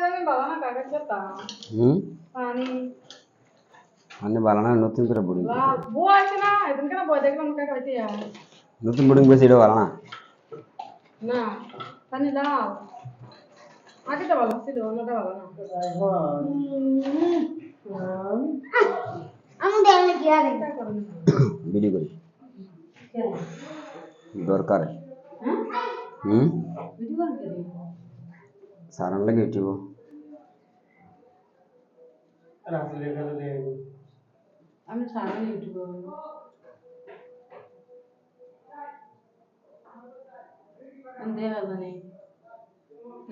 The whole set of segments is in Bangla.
জানি বাবা না কাকা খেতা? হুম? পানি। মানে বালানা নতুন করে বোর্ডিং লাল বউ আছে না? এদিন কেন বই দেখলাম কাকা হইতে নতুন বোর্ডিং বেশি এটা বালানা? না। পানি লাল আগে তো ভালো ছিল অন্যটা ভালো না আমি দেখলে কি আর। বিডি করি। দরকার। হ্যাঁ? হুম? ভিডিও কল করে সারান লাগে উঠিব আমি সারা ইউটিউব দেখা জানি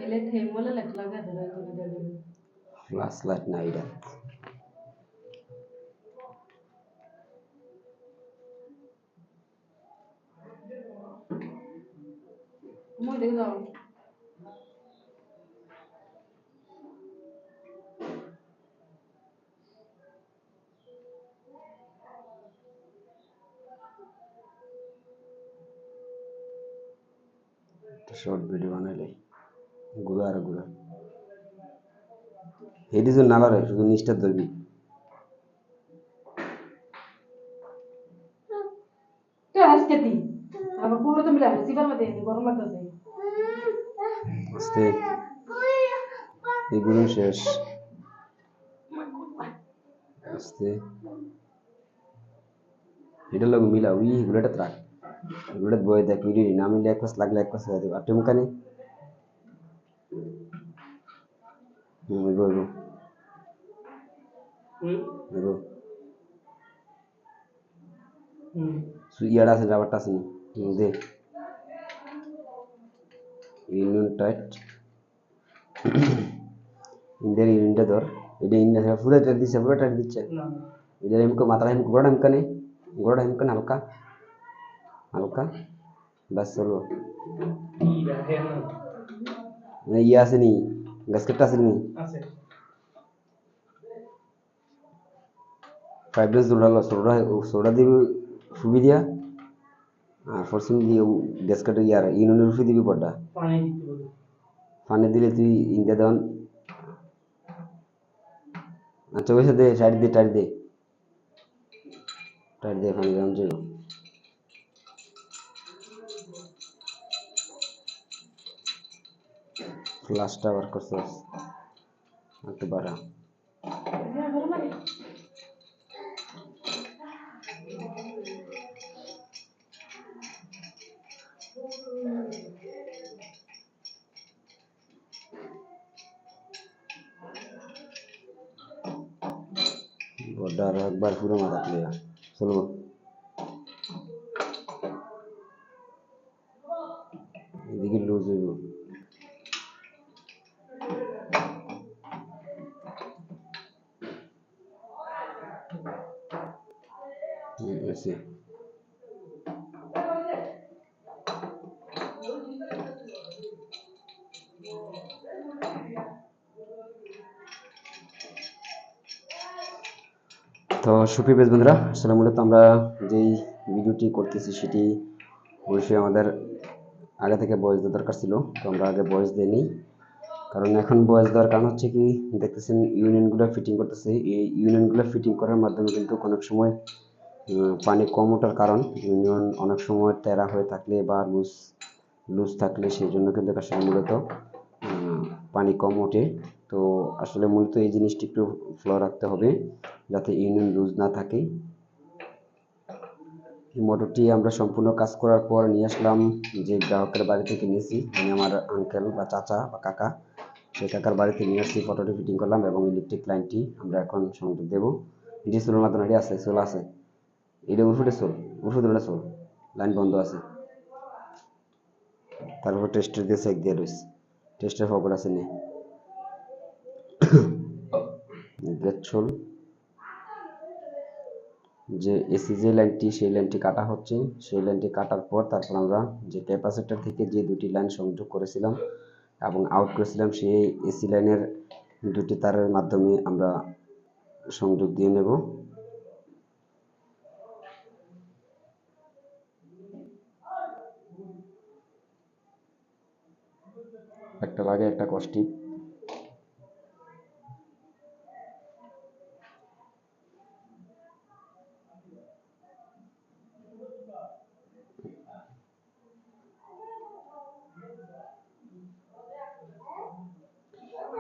এলে থেমলে লেখ লাগা ধরে তুমি দেবে ফ্লাশ লাইট না এটা মই দেখে যাও শর্ট ভিডিও বানাইলে ঘুরে আর ঘুরে হেডি তো নালা রে শুধু নিচটা ধরবি। এগুলো শেষ। আস্তে এটা লোক মিলা উই এগুলোটা ত্রাক এগুলোটা বয়ে দেখ ভিডিও না মিলে এক পাশ লাগলে এক পাশ হয়ে দেবে আর টেমকানি হুম এগো এগো এগো ইয়াটা আছে রাবারটা আছে নি হুম, দে ইউনিয়ন টাইট ইন্ডিয়ার ইউনিয়নটা ধর এটা ইন্ডিয়া পুরো টাইট দিচ্ছে পুরো টাইট দিচ্ছে হালকা ব্যাস মানে ইয়ে আসেনি গ্যাসকেটটা আসেনি ফাইভ ডেজ দৌড়ালো সোডা সোডা দিবি ফুবি দিয়া আর ফরসিম দিয়ে গ্যাসকেটের ইয়ার ইউনিয়নের উঠে দিবি পড়টা পানি দিলে তুই ইন্ডিয়া দেওয়ান আচ্ছা ওই দে সাইড দে টাইট দে টাইট দে পানি দেওয়ান যাইব ফ্লাশটা আবার করছিস একটু বাড়া বড় একবার পুরো মাথা ক্লিয়ার চলবো এদিকে লুজ হইব। হুম, তো সুপ্রিয় বেশ বন্ধুরা আসলে মূলত আমরা যেই ভিডিওটি করতেছি সেটি অবশ্যই আমাদের আগে থেকে বয়স দেওয়ার দরকার ছিল তো আমরা আগে বয়স দিইনি কারণ এখন বয়স দেওয়ার কারণ হচ্ছে কি দেখতেছেন ইউনিয়নগুলো ফিটিং করতেছে। এই ইউনিয়নগুলো ফিটিং করার মাধ্যমে কিন্তু অনেক সময় পানি কম ওঠার কারণ, ইউনিয়ন অনেক সময় তেরা হয়ে থাকলে বা লুজ লুজ থাকলে সেই জন্য কিন্তু আসলে মূলত পানি কম ওঠে। তো আসলে মূলত এই জিনিসটি একটু ফ্লো রাখতে হবে, যাতে ইউনিয়ন লুজ না থাকে। এই মোটরটি আমরা সম্পূর্ণ কাজ করার পর নিয়ে আসলাম যে গ্রাহকের বাড়ি থেকে নিয়েছি। মানে আমার আঙ্কেল বা চাচা বা কাকা, সেই কাকার বাড়িতে নিয়ে আসছি ফটোটি ফিটিং করলাম এবং ইলেকট্রিক লাইনটি আমরা এখন সংযোগ দেবো। সোলার মাধ্যমে আছে সোলা আছে? এটা উরফুটে সোল উরফুটে সোল লাইন বন্ধ আছে। তারপর টেস্টের দিয়ে চেক দিয়ে রয়েছে। টেস্টের খবর আছে নে। সোল যে এসি যে লাইনটি, সেই লাইনটি কাটা হচ্ছে, সেই লাইনটি কাটার পর তারপর আমরা যে ক্যাপাসিটার থেকে যে দুটি লাইন সংযোগ করেছিলাম এবং আউট করেছিলাম, সেই এসি লাইনের দুটি তারের মাধ্যমে আমরা সংযোগ দিয়ে নেব। লাগে একটা কষ্টি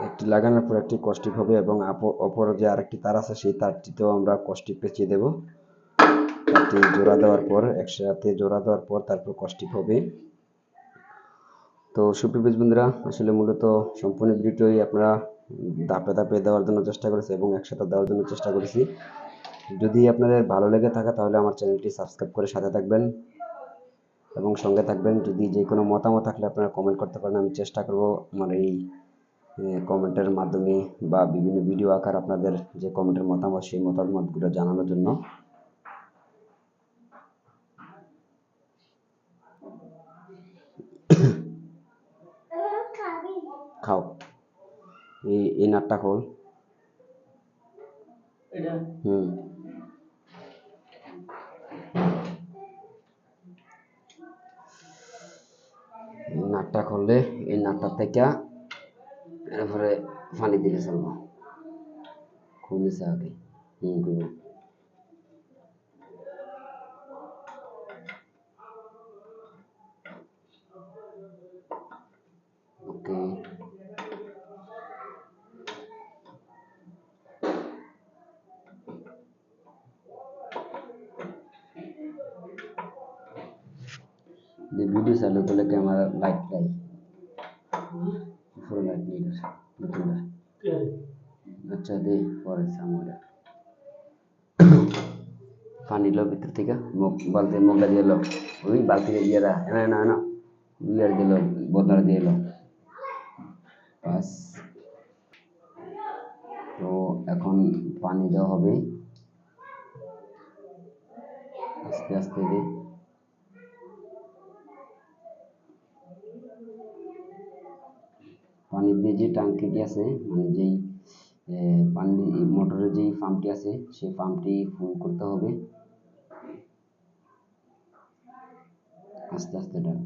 একটি লাগানোর পর একটি কষ্টিক হবে এবং অপর যে আরেকটি তার আছে, সেই তারটিতেও আমরা কষ্টি পেঁচিয়ে দেব। তারটি জোড়া দেওয়ার পর, একসাথে জোড়া দেওয়ার পর তারপর কষ্টিক হবে। তো সুপ্রিয় বন্ধুরা, আসলে মূলত সম্পূর্ণ ভিডিওটি আপনারা ধাপে ধাপে দেওয়ার জন্য চেষ্টা করেছি এবং একসাথে দেওয়ার জন্য চেষ্টা করেছি। যদি আপনাদের ভালো লেগে থাকে তাহলে আমার চ্যানেলটি সাবস্ক্রাইব করে সাথে থাকবেন এবং সঙ্গে থাকবেন। যদি যে কোনো মতামত থাকলে আপনারা কমেন্ট করতে পারেন, আমি চেষ্টা করব আমার এই কমেন্টের মাধ্যমে বা বিভিন্ন ভিডিও আকার আপনাদের যে কমেন্টের মতামত, সেই মতামতগুলো জানানোর জন্য। খাও এই এই নাটটা খোল এটা হুম এই নাটটা খুললে এই নাটটা থেকে এরপরে পানি দিলে চলবো খুলিছে আগে হুম খুব ওকে যে ভিডিও চালু করলে ক্যামেরা লাইট লাই পুরো লাইট নেই নতুন কে? আচ্ছা দে পরে সামনে পানি লো ভিতর থেকে মুখ বালতি মুখটা দিয়ে লো। ওই বালতি ইয়েরা না না না ইয়ার দিল বোতল দিয়ে লো বাস তো এখন পানি দেওয়া হবে। আস্তে আস্তে দে। পানি দিয়ে যে ট্যাঙ্কিটি আছে মানে যেই পানি, মোটরের যেই পাম্পটি আছে, সেই পাম্পটি ফুল করতে হবে। আস্তে আস্তে ডাল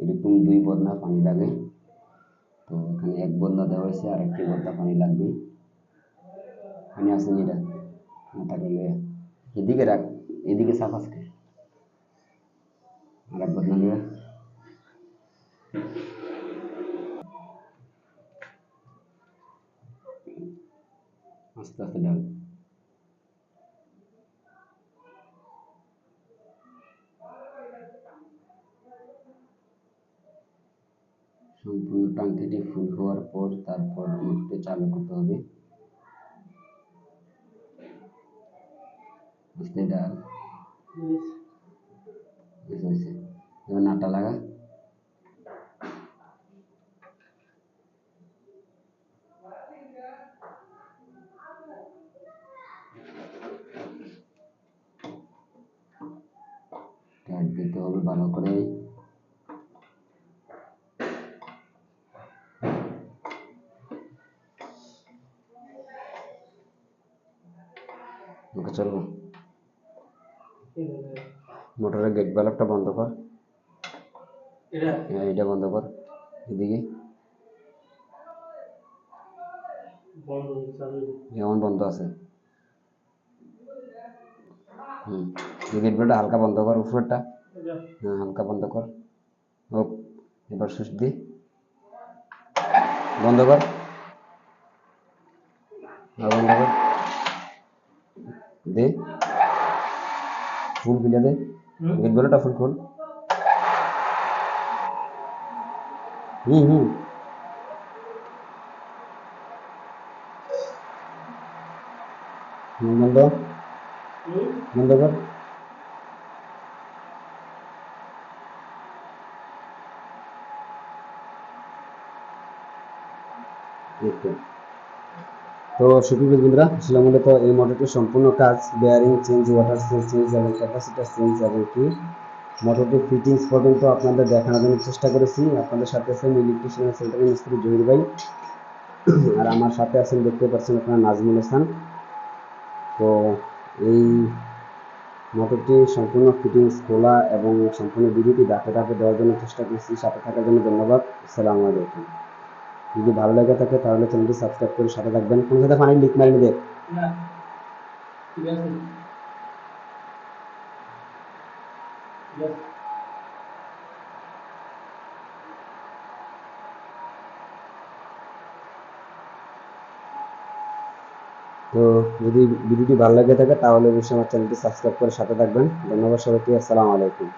এরকম দুই বদনা পানি লাগে। তো এখানে এক বদনা দেওয়া হয়েছে, আর একটি বদনা পানি লাগবে। পানি আছে এটা। না থাকলে লইয়া। এদিকে রাখ, এদিকে সাফ আজকে। আর এক বদনা নিয়ে আস্তে আস্তে ডাল সম্পূর্ণ ট্যাঙ্কিটি ফুল হওয়ার পর তারপর মোটরটি চালু করতে হবে। বুঝতে ডাল বুঝতে হয়েছে। এবার নাটটা লাগা। টাইট দিতে হবে ভালো করে। চলবো মোটরের গেট বাল্বটা বন্ধ কর। এটা? হ্যাঁ বন্ধ কর। এদিকে। যেমন বন্ধ আছে। হুম গেট বাল্বটা হালকা বন্ধ কর উপরেরটা। হ্যাঁ হালকা বন্ধ কর। এবার সুইচ দি। বন্ধ কর। বন্ধ কর। দে। ফুল খুলে দে? গেট বাল্বটা ফুল খোল। হুম হুম। হুম? বন্ধ। কর। ওকে তো সুপ্রিয় বন্ধুরা আসলে মূলত এই মোটরটির সম্পূর্ণ কাজ bearing change water change change এবং ক্যাপাসিটার চেঞ্জ এবং কি? মোটরটির ফিটিংস পর্যন্ত আপনাদের দেখানোর জন্য চেষ্টা করেছি। আপনাদের সাথে আছেন ইলেকট্রিশিয়ান সেন্টারের মিস্ত্রি জহির ভাই। আর আমার সাথে আছেন দেখতে পাচ্ছেন আপনারা নাজমুল হাসান। তো এই মোটরটি সম্পূর্ণ ফিটিংস খোলা এবং সম্পূর্ণ ভিডিওটি ধাপে ধাপে দেওয়ার জন্য চেষ্টা করছি। সাথে থাকার জন্য ধন্যবাদ। আসসালামু আলাইকুম। যদি ভালো লেগে থাকে তাহলে চ্যানেলটি সাবস্ক্রাইব করে সাথে থাকবেন। কোন সাথে পানি লিক মারিনি দেখ তো যদি ভিডিওটি ভালো লেগে থাকে তাহলে অবশ্যই আমার চ্যানেলটি সাবস্ক্রাইব করে সাথে থাকবেন। ধন্যবাদ সবাইকে আসসালামু আলাইকুম।